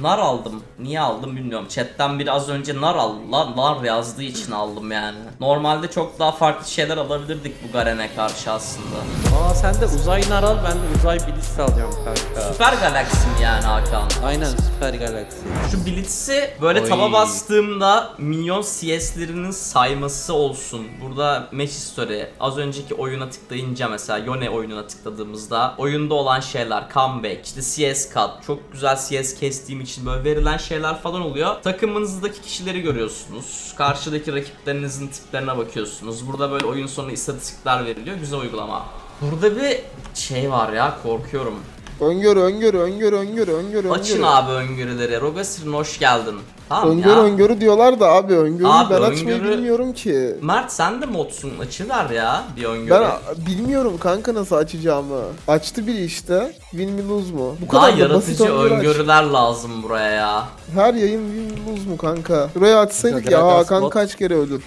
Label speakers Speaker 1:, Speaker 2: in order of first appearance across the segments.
Speaker 1: Nar aldım. Niye aldım bilmiyorum. Chatten biri az önce nar al, la- nar yazdığı için aldım yani. Normalde çok daha farklı şeyler alabilirdik bu Garen'e karşı aslında.
Speaker 2: Aa sen de uzay naral ben de uzay bilis alacağım kanka.
Speaker 1: Süper galaksim yani Hakan.
Speaker 2: Aynen süper galaksi.
Speaker 1: Şu Blitz'i böyle
Speaker 2: Oy.
Speaker 1: taba bastığımda minyon CS'lerinin sayması olsun. Burada match history. Az önceki oyuna tıklayınca mesela Yone oyununa tıkladığımızda oyunda olan şeyler, comeback, işte CS cut, çok güzel CS kestiğim için böyle verilen şeyler falan oluyor. Takımınızdaki kişileri görüyorsunuz. Karşıdaki rakiplerinizin tiplerine bakıyorsunuz. Burada böyle oyun sonu istatistikler veriliyor. Güzel uygulama. Burada bir şey var ya korkuyorum.
Speaker 3: Öngörü öngörü öngörü öngörü öngörü
Speaker 1: Açın
Speaker 3: öngörü.
Speaker 1: abi öngörüleri. Rogasir'in hoş geldin. Tamam
Speaker 3: Öngörü
Speaker 1: ya.
Speaker 3: öngörü diyorlar da abi öngörüyü
Speaker 1: Abi,
Speaker 3: ben açmayı
Speaker 1: öngörü-
Speaker 3: bilmiyorum ki.
Speaker 1: Mert sen de modsun açıver ya bir öngörü.
Speaker 3: Ben bilmiyorum kanka nasıl açacağımı. Açtı biri işte. Win mi lose mu? Bu
Speaker 1: Daha
Speaker 3: kadar da basit
Speaker 1: yaratıcı
Speaker 3: öngörü aç.
Speaker 1: öngörüler lazım buraya ya.
Speaker 3: Her yayın win mi lose mu kanka? Buraya açsaydık ya
Speaker 2: Gragas
Speaker 3: Hakan
Speaker 2: bot.
Speaker 3: kaç kere ölür.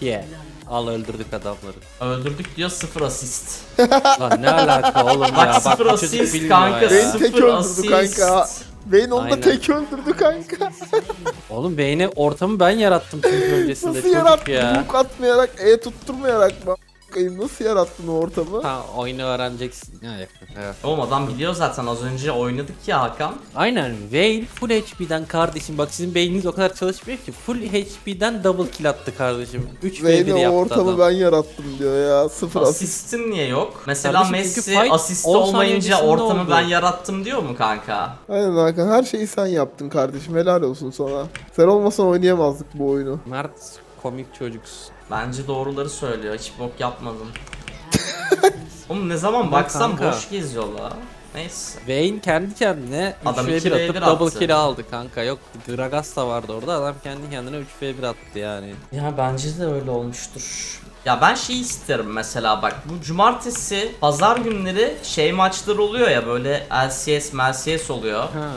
Speaker 2: Yeah. Al öldürdük adamları.
Speaker 1: Öldürdük diyor sıfır asist.
Speaker 2: Lan ne alaka oğlum
Speaker 1: Bak
Speaker 2: ya.
Speaker 1: sıfır
Speaker 2: bu çocuk
Speaker 1: asist
Speaker 2: bilmiyor
Speaker 1: kanka
Speaker 2: ya.
Speaker 3: Beni
Speaker 1: sıfır
Speaker 3: tek öldürdü
Speaker 1: asist.
Speaker 3: kanka. Bane onu da
Speaker 2: Aynen.
Speaker 3: tek öldürdü kanka.
Speaker 2: Oğlum beyni ortamı ben yarattım çünkü öncesinde
Speaker 3: Nasıl
Speaker 2: çocuk
Speaker 3: yarattın?
Speaker 2: ya.
Speaker 3: Hook atmayarak, E tutturmayarak mı? Bakayım nasıl yarattın o ortamı?
Speaker 2: Ha oyunu öğreneceksin. Ya, evet.
Speaker 1: Oğlum adam biliyor zaten az önce oynadık ya Hakan.
Speaker 2: Aynen Vayne full HP'den kardeşim bak sizin beyniniz o kadar çalışmıyor ki full HP'den double kill attı kardeşim 3 v 1
Speaker 3: Vayne o
Speaker 2: yaptı
Speaker 3: ortamı
Speaker 2: adam.
Speaker 3: ben yarattım diyor ya. Sıfır asist.
Speaker 1: Asistin niye yok? Mesela
Speaker 2: Kardeşim çünkü
Speaker 1: Messi
Speaker 2: fight
Speaker 1: asisti
Speaker 2: 10 saniye
Speaker 1: olmayınca
Speaker 2: öncesinde
Speaker 1: ortamı
Speaker 2: oldu.
Speaker 1: ben yarattım diyor mu kanka?
Speaker 3: Aynen Hakan her şeyi sen yaptın kardeşim helal olsun sana. Sen olmasan oynayamazdık bu oyunu.
Speaker 2: Mert komik çocuksun.
Speaker 1: Bence doğruları söylüyor. Hiç bok yapmadım. Oğlum ne zaman
Speaker 2: Ama
Speaker 1: baksam
Speaker 2: kanka.
Speaker 1: boş geziyorlar. Neyse.
Speaker 2: Vayne kendi kendine 3
Speaker 1: Adam
Speaker 2: v 1
Speaker 1: iki v
Speaker 2: atıp
Speaker 1: bir
Speaker 2: double
Speaker 1: attı.
Speaker 2: kill aldı kanka. Yok Gragas da vardı orada adam kendi kendine 3 v 1 attı yani.
Speaker 1: Ya bence de öyle olmuştur. Ya ben şey isterim mesela bak bu cumartesi pazar günleri şey maçları oluyor ya böyle LCS MLCS oluyor.
Speaker 2: Ha.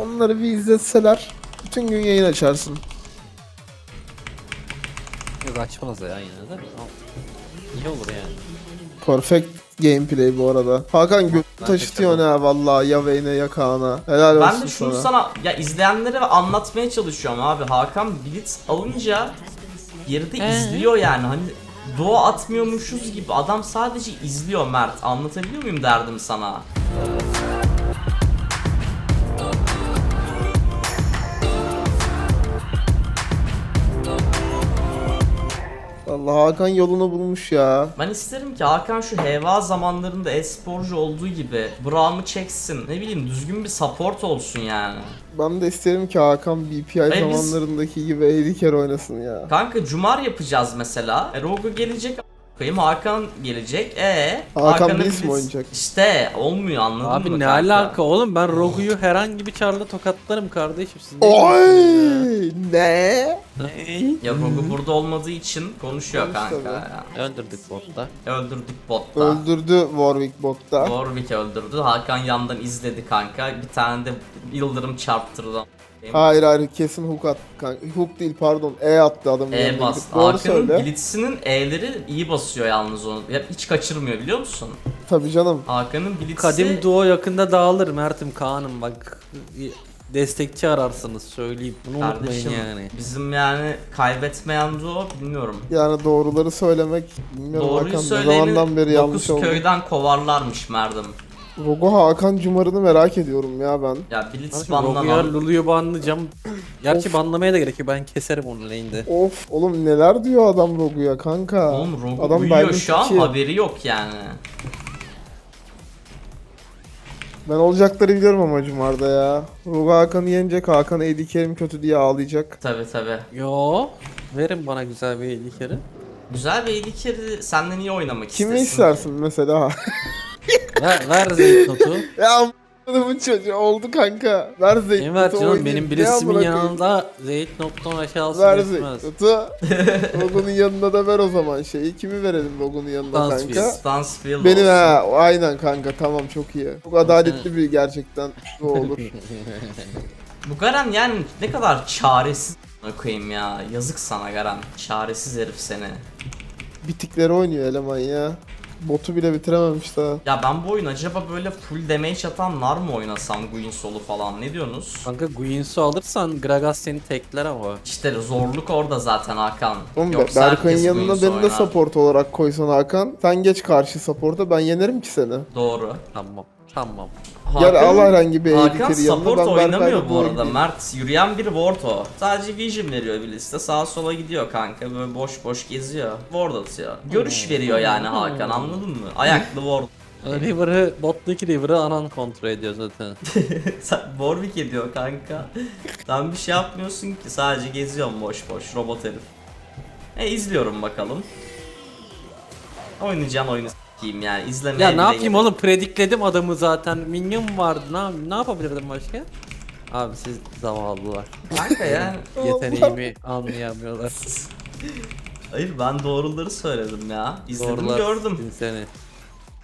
Speaker 3: Onları bir izletseler bütün gün yayın açarsın.
Speaker 2: Yok açmaz ya yine de. Al. İyi olur yani.
Speaker 3: Perfect gameplay bu arada. Hakan göt
Speaker 2: Ben
Speaker 3: taşıtıyorsun ha vallahi ya Vayne'e ya Kaan'a. Helal
Speaker 1: Ben
Speaker 3: olsun
Speaker 1: de şunu
Speaker 3: sana.
Speaker 1: sana ya izleyenlere anlatmaya çalışıyorum abi. Hakan Blitz alınca geride
Speaker 2: Ee?
Speaker 1: izliyor yani hani doğa atmıyormuşuz gibi adam sadece izliyor Mert. Anlatabiliyor muyum derdim sana?
Speaker 3: Vallahi Hakan yolunu bulmuş ya.
Speaker 1: Ben isterim ki Hakan şu HVA zamanlarında e-sporcu olduğu gibi Braum'u çeksin. Ne bileyim düzgün bir support olsun yani.
Speaker 3: Ben de isterim ki Hakan BPI
Speaker 1: Hayır, biz-
Speaker 3: zamanlarındaki gibi 50 kere oynasın ya.
Speaker 1: Kanka Cumar yapacağız mesela. E, Rogo gelecek a**ayım, Hakan gelecek. E
Speaker 3: Hakan
Speaker 1: Hakan'ı
Speaker 3: Bliss mi
Speaker 1: biz-
Speaker 3: oynayacak?
Speaker 1: İşte olmuyor anladın mı?
Speaker 2: Abi ne
Speaker 1: kanka?
Speaker 2: alaka oğlum ben Rogu'yu herhangi bir çarla tokatlarım kardeşim siz ne
Speaker 3: Oy ne?
Speaker 2: ya?
Speaker 1: Ya Rogo burada olmadığı için konuşuyor
Speaker 3: Konuş
Speaker 1: kanka ya.
Speaker 2: Öldürdük botta.
Speaker 1: Öldürdük botta.
Speaker 3: Öldürdü Warwick botta.
Speaker 1: Warwick öldürdü. Hakan yandan izledi kanka. Bir tane de yıldırım çarptırdı.
Speaker 3: Hayır hayır kesin hook kanka. Hook değil pardon. E attı adamın
Speaker 1: E bas.
Speaker 3: söyle.
Speaker 1: Blitz'inin E'leri iyi basıyor yalnız onu. Ya hiç kaçırmıyor biliyor musun?
Speaker 3: Tabii canım.
Speaker 1: Hakan'ın Blitz'i...
Speaker 2: Kadim duo yakında dağılır Mert'im Kaan'ım bak. Destekçi ararsınız söyleyeyim. Bunu
Speaker 1: Kardeşim
Speaker 2: unutmayın yani.
Speaker 1: bizim yani kaybetmeyen duo bilmiyorum.
Speaker 3: Yani doğruları söylemek bilmiyorum
Speaker 1: Doğruyu
Speaker 3: Hakan ne zamandan beri yanlış
Speaker 1: 9
Speaker 3: oldu.
Speaker 1: köyden kovarlarmış Merdim.
Speaker 3: Rogo Hakan Cumar'ını merak ediyorum ya ben.
Speaker 1: Ya Blitz banlanan...
Speaker 2: Lulu'yu banlayacağım. Gerçi
Speaker 3: Of.
Speaker 2: banlamaya da gerek yok ben keserim onu lane'de.
Speaker 3: Of oğlum neler diyor adam Rogu'ya kanka.
Speaker 1: Oğlum Rogo
Speaker 3: adam
Speaker 1: uyuyor şu an
Speaker 3: 2.
Speaker 1: haberi yok yani.
Speaker 3: Ben olacakları biliyorum ama Cumar'da ya. Rogo Hakan'ı yenecek. Hakan AD Kerim kötü diye ağlayacak.
Speaker 1: Tabi tabi.
Speaker 2: Yo. Verin bana güzel bir eli kere.
Speaker 1: Güzel bir elikeri senden iyi oynamak
Speaker 3: Kimi
Speaker 1: istesin.
Speaker 3: istersin mesela?
Speaker 2: ver, ver Zeyt notu.
Speaker 3: ya bu çocuğu oldu kanka. Ver Zeyt.
Speaker 2: Kim ver canım benim birisimin yanında Zeyt noktadan aşağısı
Speaker 3: Ver
Speaker 2: etmez.
Speaker 3: Zeyt. Notu. Rogo'nun yanında da ver o zaman şeyi. Kimi verelim Rogo'nun yanında
Speaker 2: Stansfield.
Speaker 3: kanka?
Speaker 1: Stansfield
Speaker 3: Benim
Speaker 1: olsun.
Speaker 3: ha aynen kanka tamam çok iyi. Çok adaletli bir gerçekten bu olur.
Speaker 1: Bu Garen yani ne kadar çaresiz koyayım ya. Yazık sana Garen. Çaresiz herif seni.
Speaker 3: Bitikleri oynuyor eleman ya. Botu bile bitirememiş daha.
Speaker 1: Ya ben bu oyun acaba böyle full damage atanlar mı oynasam Guin solu falan ne diyorsunuz?
Speaker 2: Kanka Guinsoo alırsan Gragas seni tekler ama.
Speaker 1: İşte zorluk orada zaten Hakan.
Speaker 3: Oğlum Be-
Speaker 1: Yoksa
Speaker 3: Berkay'ın
Speaker 1: herkes
Speaker 3: yanına
Speaker 1: Guinsoo
Speaker 3: beni de
Speaker 1: oynar.
Speaker 3: support olarak koysan Hakan. Sen geç karşı support'a ben yenerim ki seni.
Speaker 1: Doğru.
Speaker 2: Tamam. Tamam.
Speaker 3: Gel al herhangi bir
Speaker 1: Hakan support oynamıyor bu arada
Speaker 3: oynayayım.
Speaker 1: Mert. Yürüyen bir ward o. Sadece vision veriyor bir liste. Sağa sola gidiyor kanka. Böyle boş boş geziyor. Ward atıyor. Görüş veriyor yani Hakan anladın mı? Ayaklı ward.
Speaker 2: River'ı, bottaki River'ı anan kontrol ediyor zaten.
Speaker 1: Sen Warwick ediyor kanka. Sen bir şey yapmıyorsun ki. Sadece geziyorsun boş boş. Robot herif. E izliyorum bakalım. Oynayacağım oyunu s**eyim yani. İzlemeye
Speaker 2: ya ne
Speaker 1: bile
Speaker 2: yapayım
Speaker 1: gerek-
Speaker 2: oğlum predikledim adamı zaten. Minyon vardı. Ne, yap- ne yapabilirdim başka? Abi siz zavallılar.
Speaker 1: Kanka yani.
Speaker 2: Yeteneğimi anlayamıyorlar.
Speaker 1: Hayır ben doğruları söyledim ya. İzledim
Speaker 2: Doğrular
Speaker 1: gördüm.
Speaker 2: Seni.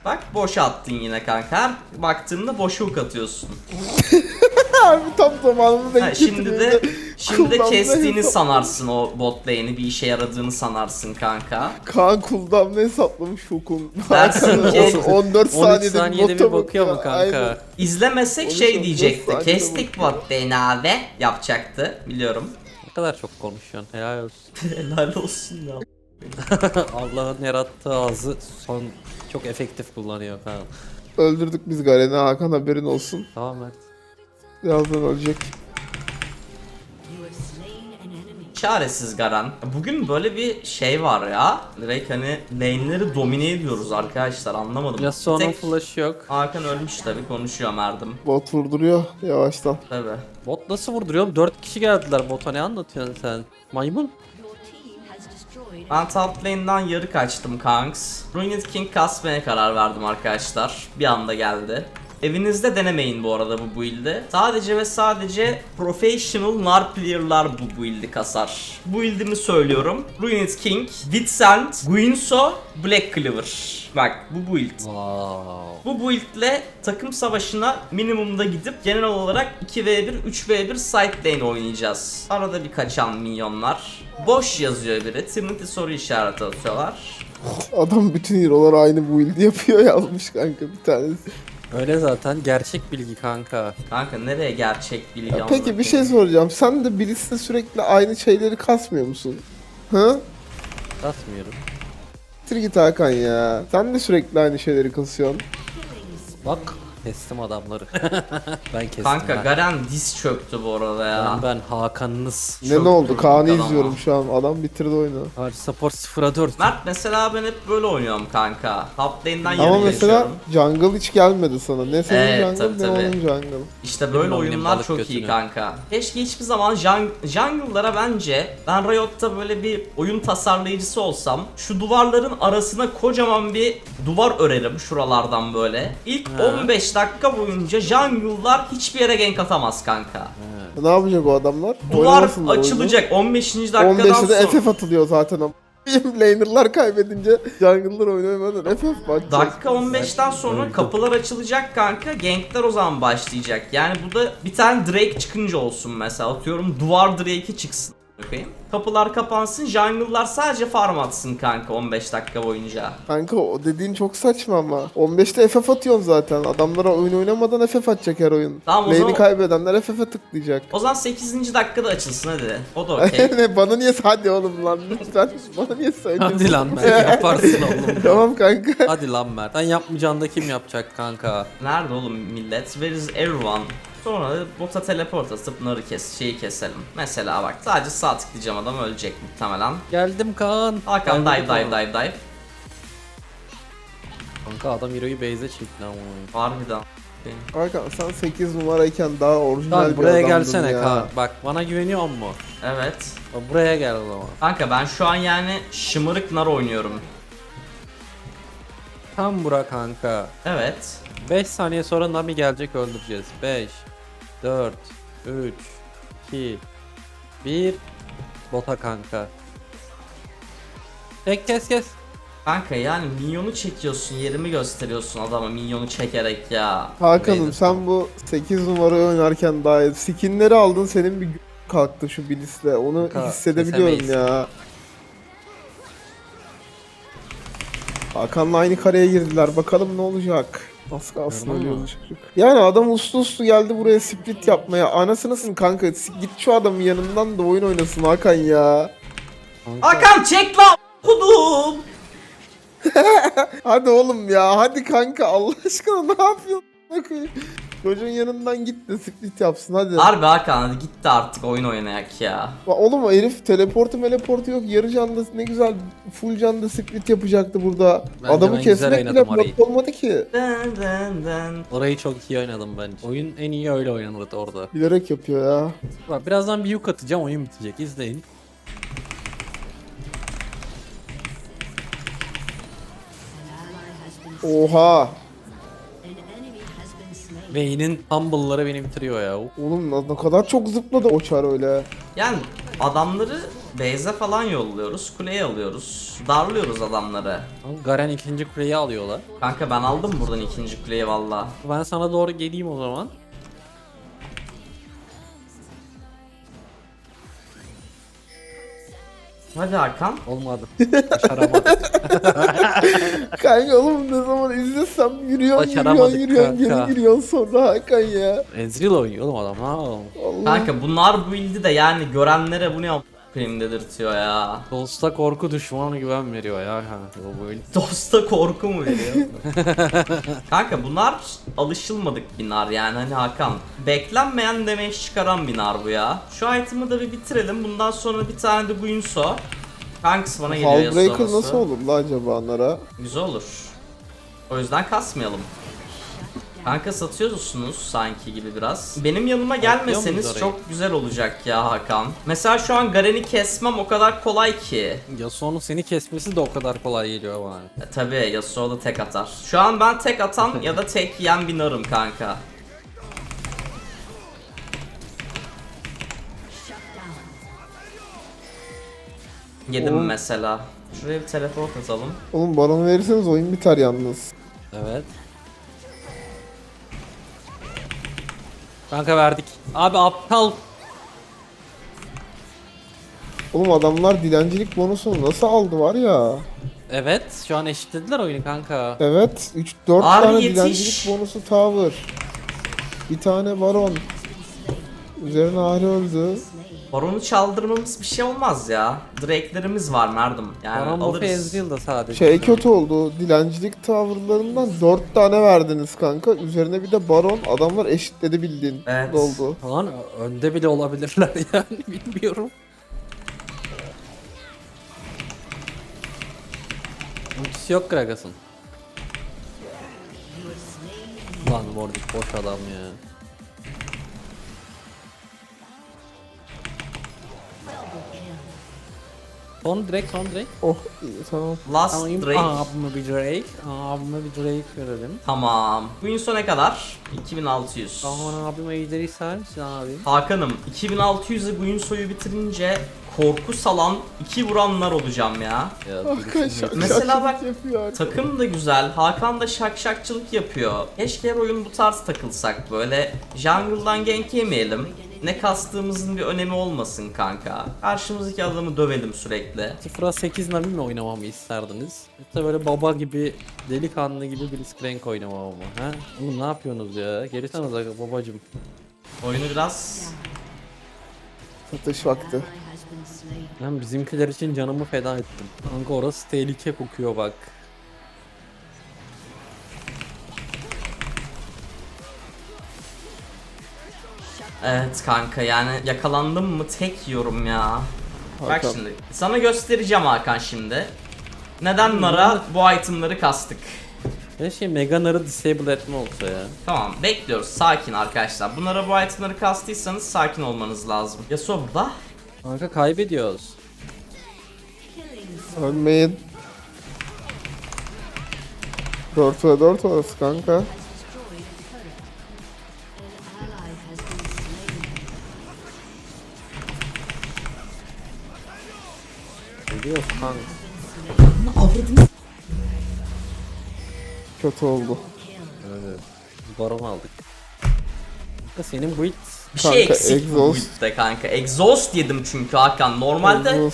Speaker 1: Bak boşa attın yine kanka. Her baktığında boşa hook atıyorsun.
Speaker 3: Harbi tam zamanını denk
Speaker 1: Ha, şimdi de. Şimdi de kestiğini
Speaker 3: hesap-
Speaker 1: sanarsın o bot lane'i bir işe yaradığını sanarsın kanka.
Speaker 3: Kaan cooldown'ı hesaplamış Hukun.
Speaker 1: Dersin ki-
Speaker 3: 14
Speaker 2: 13
Speaker 3: saniyede,
Speaker 2: saniyede bir
Speaker 3: bota
Speaker 2: bakıyor mu kanka?
Speaker 3: Aynen.
Speaker 1: İzlemesek
Speaker 3: Onu
Speaker 1: şey
Speaker 3: çok
Speaker 1: diyecekti. Kestik
Speaker 3: bakıyor.
Speaker 1: bot lane'i abi yapacaktı. Biliyorum.
Speaker 2: Ne kadar çok konuşuyorsun. Helal olsun.
Speaker 1: Helal olsun ya.
Speaker 2: Allah'ın yarattığı ağzı son çok efektif kullanıyor falan.
Speaker 3: Öldürdük biz Garen'i Hakan haberin olsun.
Speaker 2: Tamam Mert.
Speaker 3: Birazdan ölecek.
Speaker 1: Çaresiz Garan. Bugün böyle bir şey var ya. Direkt hani lane'leri domine ediyoruz arkadaşlar anlamadım.
Speaker 2: Yasuo'nun
Speaker 1: Tek
Speaker 2: flash'ı yok.
Speaker 1: Hakan ölmüş tabi konuşuyor Merdim.
Speaker 3: Bot vurduruyor yavaştan.
Speaker 1: Tabi.
Speaker 2: Bot nasıl vurduruyor? 4 kişi geldiler bota ne anlatıyorsun sen? Maymun?
Speaker 1: Ben top lane'den yarı kaçtım kanks. Ruined King kasmaya karar verdim arkadaşlar. Bir anda geldi. Evinizde denemeyin bu arada bu build'i. Sadece ve sadece professional nar player'lar bu build'i kasar. Bu build'imi söylüyorum. Ruined King, Vitsend, Guinsoo, Black Clover. Bak bu build.
Speaker 2: Wow.
Speaker 1: Bu build'le takım savaşına minimumda gidip genel olarak 2v1, 3v1 side lane oynayacağız. Arada bir kaçan minyonlar. Boş yazıyor biri. Trinity soru işareti atıyorlar.
Speaker 3: Adam bütün hero'lar aynı build yapıyor yazmış kanka bir tanesi.
Speaker 2: Öyle zaten gerçek bilgi kanka.
Speaker 1: Kanka nereye gerçek bilgi
Speaker 3: Ya peki bir şey soracağım. Sen de birisi sürekli aynı şeyleri kasmıyor musun? Hı?
Speaker 2: Basmıyorum.
Speaker 3: Bitir git Hakan ya. Sen de sürekli aynı şeyleri kasıyorsun.
Speaker 2: Bak kestim adamları. ben kestim.
Speaker 1: Kanka
Speaker 2: ben.
Speaker 1: Garen diz çöktü bu arada ya.
Speaker 2: Ben, ben Hakan'ınız.
Speaker 3: Ne ne oldu? Kaan'ı izliyorum şu an. Adam bitirdi oyunu.
Speaker 2: Hadi support 0'a 4.
Speaker 1: Mert mesela ben hep böyle oynuyorum kanka. Top lane'den
Speaker 3: Ama mesela jungle hiç gelmedi sana. Ne senin
Speaker 1: Evet,
Speaker 3: jungle
Speaker 1: tabii,
Speaker 3: ne
Speaker 1: tabii.
Speaker 3: onun jungle.
Speaker 1: İşte böyle
Speaker 2: Benim
Speaker 1: oyunlar çok iyi
Speaker 2: götünü.
Speaker 1: kanka. Keşke hiçbir zaman jung jungle'lara bence ben Riot'ta böyle bir oyun tasarlayıcısı olsam şu duvarların arasına kocaman bir duvar örerim şuralardan böyle. İlk
Speaker 2: Ha.
Speaker 1: 15 dakika boyunca jungle'lar hiçbir yere gank atamaz kanka.
Speaker 3: Ne yapacak o adamlar?
Speaker 1: Duvar
Speaker 3: Oynamasınlar oyunu.
Speaker 1: açılacak 15. dakikadan
Speaker 3: 15'te de
Speaker 1: sonra.
Speaker 3: FF atılıyor zaten ama. Laner'lar kaybedince jungle'lar oynayamadan FF bakacak.
Speaker 1: Dakika 15'ten sonra kapılar açılacak kanka. Gankler o zaman başlayacak. Yani bu da bir tane Drake çıkınca olsun mesela. Atıyorum duvar Drake'i çıksın. Bakayım. Kapılar kapansın. Jungle'lar sadece farm atsın kanka 15 dakika boyunca.
Speaker 3: Kanka o dediğin çok saçma ama. 15'te FF atıyorsun zaten. Adamlara oyun oynamadan FF atacak her oyun.
Speaker 1: Tamam, o
Speaker 3: Lane'i
Speaker 1: zaman-
Speaker 3: kaybedenler FF'e tıklayacak.
Speaker 1: O zaman 8. dakikada açılsın hadi. O da okey.
Speaker 3: ne bana niye hadi oğlum lan lütfen bana niye söylüyorsun?
Speaker 2: Hadi lan Mert yaparsın oğlum.
Speaker 3: tamam kanka.
Speaker 2: Hadi lan Mert. Sen yapmayacağını da kim yapacak kanka?
Speaker 1: Nerede oğlum millet? Where is everyone? Sonra da bota teleport atıp narı kes, şeyi keselim. Mesela bak sadece sağ tıklayacağım adam ölecek muhtemelen.
Speaker 2: Geldim Kaan.
Speaker 1: Hakan dive dive dive dive.
Speaker 2: Kanka adam hero'yu base'e çekti ama.
Speaker 1: Harbiden.
Speaker 3: Hakan sen 8 numarayken daha orijinal
Speaker 2: Kaan
Speaker 3: bir
Speaker 2: buraya
Speaker 3: adamdın
Speaker 2: gelsene
Speaker 3: ya.
Speaker 2: Kaan. Bak bana güveniyor mu?
Speaker 1: Evet.
Speaker 2: Bak, Buraya gel o zaman.
Speaker 1: Kanka ben şu an yani şımarık nar oynuyorum.
Speaker 2: Tam bura kanka.
Speaker 1: Evet.
Speaker 2: 5 saniye sonra Nami gelecek öldüreceğiz. 5 4 3 2 1 Bota kanka. Tek kes kes.
Speaker 1: Kanka yani minyonu çekiyorsun, yerimi gösteriyorsun adama minyonu çekerek ya.
Speaker 3: Hakan'ım
Speaker 1: Neydi?
Speaker 3: sen bu 8 numarayı oynarken daha. Skinleri aldın senin bir kalktı şu bilisle. Onu
Speaker 2: Kanka,
Speaker 3: hissedebiliyorum
Speaker 2: kesemeyiz.
Speaker 3: ya. Hakan'la aynı kareye girdiler. Bakalım ne olacak. Az kalsın öyle olacak. Yani adam uslu uslu geldi buraya split yapmaya. Anasınısın kanka. Git şu adamın yanından da oyun oynasın Hakan ya.
Speaker 1: Hakan çek lan kudum.
Speaker 3: Hadi oğlum ya. Hadi kanka. Allah aşkına ne yapıyorsun? Çocuğun yanından git de split yapsın hadi.
Speaker 1: Harbi Hakan hadi gitti artık oyun oynayak ya.
Speaker 3: Va- Oğlum herif teleportu teleportu yok. Yarı canda ne güzel full canda split yapacaktı burada.
Speaker 2: Bence
Speaker 3: Adamı
Speaker 2: ben
Speaker 3: kesmek bile
Speaker 2: orayı.
Speaker 3: blok olmadı ki.
Speaker 1: Dın dın dın.
Speaker 2: Orayı çok iyi oynadım bence. Oyun en iyi öyle oynanırdı orada.
Speaker 3: Bilerek yapıyor ya.
Speaker 2: Bak birazdan bir yük atacağım oyun bitecek izleyin.
Speaker 3: Oha.
Speaker 2: Vayne'in humble'ları beni bitiriyor ya.
Speaker 3: Oğlum ne- ne kadar çok zıpladı o çar öyle.
Speaker 1: Yani adamları base'e falan yolluyoruz. Kuleye alıyoruz. Darlıyoruz adamları.
Speaker 2: Ama Garen ikinci kuleyi alıyorlar.
Speaker 1: Kanka ben aldım buradan ikinci kuleyi valla.
Speaker 2: Ben sana doğru geleyim o zaman.
Speaker 1: Hadi Hakan.
Speaker 2: Olmadı. Başaramadık.
Speaker 3: Kanka oğlum ne zaman izlesem yürüyorsun yürüyorsun
Speaker 2: Başaramadık
Speaker 3: yürüyorsun geri giriyorsun sonra Hakan ya.
Speaker 2: Ezreal oynuyor oğlum adam. Ha oğlum.
Speaker 3: Allah.
Speaker 1: Kanka bunlar build'i de yani görenlere bu ne yapayım dedirtiyor ya.
Speaker 2: Dosta korku düşmana güven veriyor ya o böyle.
Speaker 1: Dosta korku mu veriyor? Kanka bunlar alışılmadık binar yani hani Hakan. Beklenmeyen damage çıkaran binar bu ya. Şu item'ı da bir bitirelim. Bundan sonra bir tane de Guinsoo. Hangisi bana geliyor
Speaker 3: Hallbreaker
Speaker 1: sonrası?
Speaker 3: nasıl olur la acaba onlara?
Speaker 1: Güzel olur. O yüzden kasmayalım. Kanka satıyorsunuz sanki gibi biraz. Benim yanıma gelmeseniz çok güzel olacak ya Hakan. Mesela şu an Garen'i kesmem o kadar kolay ki.
Speaker 2: Yasuo'nun seni kesmesi de o kadar kolay geliyor bana.
Speaker 1: E, tabii Yasuo da tek atar. Şu an ben tek atan ya da tek yiyen bir narım kanka. Yedim
Speaker 3: Oğlum.
Speaker 1: mesela. Şuraya bir teleport atalım.
Speaker 3: Oğlum baron verirseniz oyun biter yalnız.
Speaker 2: Evet. Kanka verdik. Abi aptal.
Speaker 3: Oğlum adamlar dilencilik bonusunu nasıl aldı var ya.
Speaker 2: Evet şu an eşitlediler oyunu kanka.
Speaker 3: Evet 3 4
Speaker 1: Abi
Speaker 3: tane
Speaker 1: yetiş.
Speaker 3: dilencilik bonusu tower. Bir tane baron. Üzerine Ahri öldü.
Speaker 1: Baron'u çaldırmamız bir şey olmaz ya. Drake'lerimiz var Merdim. Yani
Speaker 2: Baron
Speaker 1: alırız.
Speaker 2: Ezreal'da sadece.
Speaker 3: Şey kötü oldu. Dilencilik towerlarından 4 tane verdiniz kanka. Üzerine bir de baron. Adamlar eşitledi bildiğin.
Speaker 1: Evet.
Speaker 3: Oldu.
Speaker 2: Falan önde bile olabilirler yani bilmiyorum. Ultisi yok Gragas'ın. Lan Warwick boş adam ya. Son Drake, son Drake.
Speaker 3: Oh iyi tamam.
Speaker 1: Last
Speaker 2: Alayım
Speaker 1: Drake.
Speaker 2: abime bir Drake. Abime bir Drake verelim.
Speaker 1: Tamam. Guinsoo ne kadar? 2600.
Speaker 2: Aman abime ejderi ister misin abi?
Speaker 1: Hakan'ım 2600'e Guinsoo'yu bitirince korku salan iki vuranlar olacağım ya.
Speaker 2: Ya,
Speaker 3: Hakan şak
Speaker 1: Mesela bak-
Speaker 3: yapıyor.
Speaker 1: Takım da güzel. Hakan da şak şakçılık yapıyor. Keşke her oyun bu tarz takılsak böyle. Jungle'dan gank yemeyelim. Ne kastığımızın bir önemi olmasın kanka. Karşımızdaki adamı dövelim sürekli.
Speaker 2: 0'a 8 Nami mi oynamamı isterdiniz? Yoksa böyle baba gibi, delikanlı gibi Blitzcrank oynamamı mı? Ha? Oğlum ne yapıyorsunuz ya? Gelirsenize babacım.
Speaker 1: Oyunu biraz
Speaker 3: Satış vakti.
Speaker 2: Ben bizimkiler için canımı feda ettim. Kanka orası tehlike kokuyor bak.
Speaker 1: Evet kanka yani yakalandım mı tek yiyorum ya. Bak
Speaker 3: Hakan.
Speaker 1: şimdi sana göstereceğim Hakan şimdi. Neden Nara bu itemları kastık.
Speaker 2: Şey Meganar'ı disable etme olsa ya.
Speaker 1: Tamam bekliyoruz sakin arkadaşlar. Bunlara bu itemları kastıysanız sakin olmanız lazım. Yasuo burada.
Speaker 2: Kanka kaybediyoruz.
Speaker 3: Ölmeyin. 4 ve 4 orası kanka.
Speaker 2: Geliyoruz kanka.
Speaker 3: Kötü oldu.
Speaker 2: Öyle. Baron aldık. Kanka senin build
Speaker 1: Bir şey
Speaker 3: Kanka,
Speaker 1: eksik bu
Speaker 3: exhaust.
Speaker 1: build'de kanka. Exhaust yedim çünkü Hakan. Normalde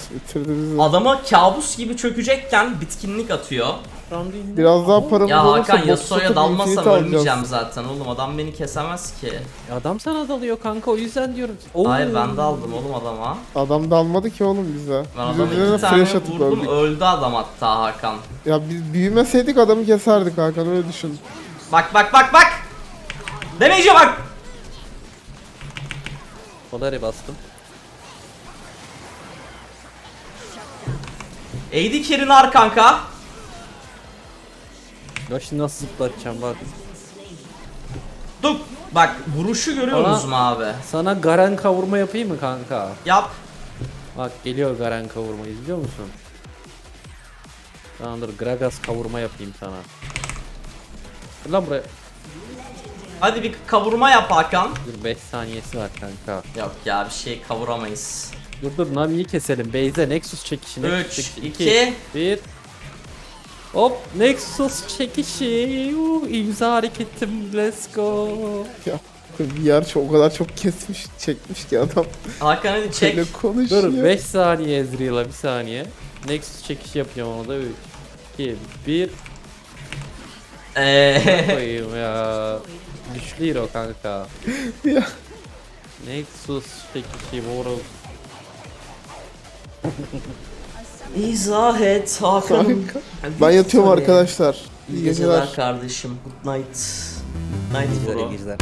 Speaker 1: adama kabus gibi çökecekken bitkinlik atıyor.
Speaker 3: Biraz daha paramız
Speaker 1: Ya
Speaker 3: olursa
Speaker 1: Hakan
Speaker 3: bot
Speaker 1: Yasuo'ya
Speaker 3: satıp
Speaker 1: dalmasam
Speaker 3: infinite alacağız.
Speaker 1: ölmeyeceğim zaten oğlum adam beni kesemez ki.
Speaker 2: Adam sana dalıyor kanka o yüzden diyorum. Oo.
Speaker 1: Hayır ben de aldım oğlum adama.
Speaker 3: Adam da almadı ki oğlum bize.
Speaker 1: Ben
Speaker 3: Biz
Speaker 1: adama
Speaker 3: üzerine
Speaker 1: iki tane
Speaker 3: flash atıp
Speaker 1: vurdum
Speaker 3: öldük.
Speaker 1: öldü adam hatta Hakan.
Speaker 3: Ya biz büyümeseydik adamı keserdik Hakan öyle düşün.
Speaker 1: Bak bak bak bak. Demeyeceğim bak.
Speaker 2: Polari bastım.
Speaker 1: AD Kerin ar kanka.
Speaker 2: Ya şimdi nasıl zıplatacağım bak.
Speaker 1: Dur. Bak vuruşu görüyorsunuz mu abi?
Speaker 2: Sana Garen kavurma yapayım mı kanka?
Speaker 1: Yap.
Speaker 2: Bak geliyor Garen kavurma izliyor musun? Tamamdır Gragas kavurma yapayım sana. Dur Lan buraya.
Speaker 1: Hadi bir kavurma yap Hakan.
Speaker 2: Dur 5 saniyesi var kanka.
Speaker 1: Yok ya bir şey kavuramayız.
Speaker 2: Dur dur Navi'yi keselim. Base'e Nexus çekişi. Nexus
Speaker 1: 3,
Speaker 2: çekişi.
Speaker 1: 2,
Speaker 2: 1 Hop Nexus çekişi. Uh, imza hareketim. Let's go.
Speaker 3: Bir yer çok, o kadar çok kesmiş çekmiş ki adam.
Speaker 1: Hakan hadi çek.
Speaker 3: Böyle konuşuyor.
Speaker 2: Dur 5 saniye Ezreal'a bir saniye. Nexus çekişi yapacağım onu da 3 2 1
Speaker 1: Eee
Speaker 2: koyayım ya. Güçlü hero kanka.
Speaker 3: Ya.
Speaker 2: Nexus çekişi World.
Speaker 1: İzah et Hakan.
Speaker 3: Ben yatıyorum arkadaşlar.
Speaker 1: İyi geceler
Speaker 3: geceler.
Speaker 1: kardeşim. Good night. Night bro.
Speaker 2: Güzel.